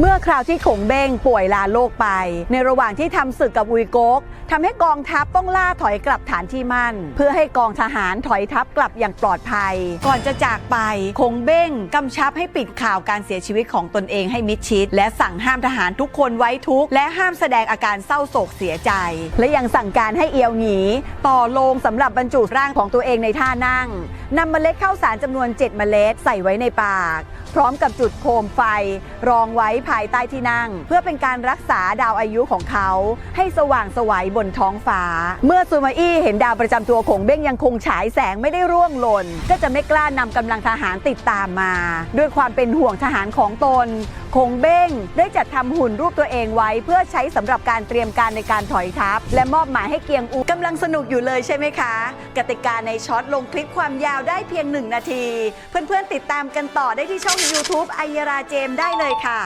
เมื่อคราวที่ขงเบ้งป่วยลาโลกไป ในระหว่างที่ทำศึกกับอุยโกกทำให้กองทัพต้องล่าถอยกลับฐานที่มั่น เพื่อให้กองทหารถอยทัพกลับอย่างปลอดภัย ก่อนจะจากไปคงเบ้งกำชับให้ปิดข่าวการเสียชีวิตของตนเองให้มิดชิด และสั่งห้ามทหารทุกคนไว้ทุกข์และห้ามแสดงอาการเศร้าโศกเสียใจ และยังสั่งการให้เอียวหนีต่อโลงสำหรับบรรจุร่างของตัวเองในท่านั่งนำเมล็ดข้าวสารจำนวน 7 เมล็ดใส่ไว้ในปากพร้อมกับจุดโคมไฟ รองไว้ภายใต้ที่นั่ง เพื่อเป็นการรักษาดาวอายุของเขา ให้สว่างไสวัยบนท้องฟ้า เมื่อซูมาอี้เห็นดาวประจำตัวของเบ้งยังคงฉายแสงไม่ได้ร่วงหล่น ก็จะไม่กล้านำกำลังทหารติดตามมา ด้วยความเป็นห่วงทหารของตน คงเบ้ง ได้จัดทำหุ่นรูปตัวเองไว้ เพื่อใช้สำหรับการเตรียมการในการถอยทัพ และมอบหมายให้เกียงอูกำลังสนุกอยู่เลยใช่ไหมคะ กติกาในช็อตลงคลิปความยาวได้เพียง 1 นาที เพื่อนๆติดตามกันต่อได้ที่ช่อง YouTube ไอยราเจมได้เลยค่ะ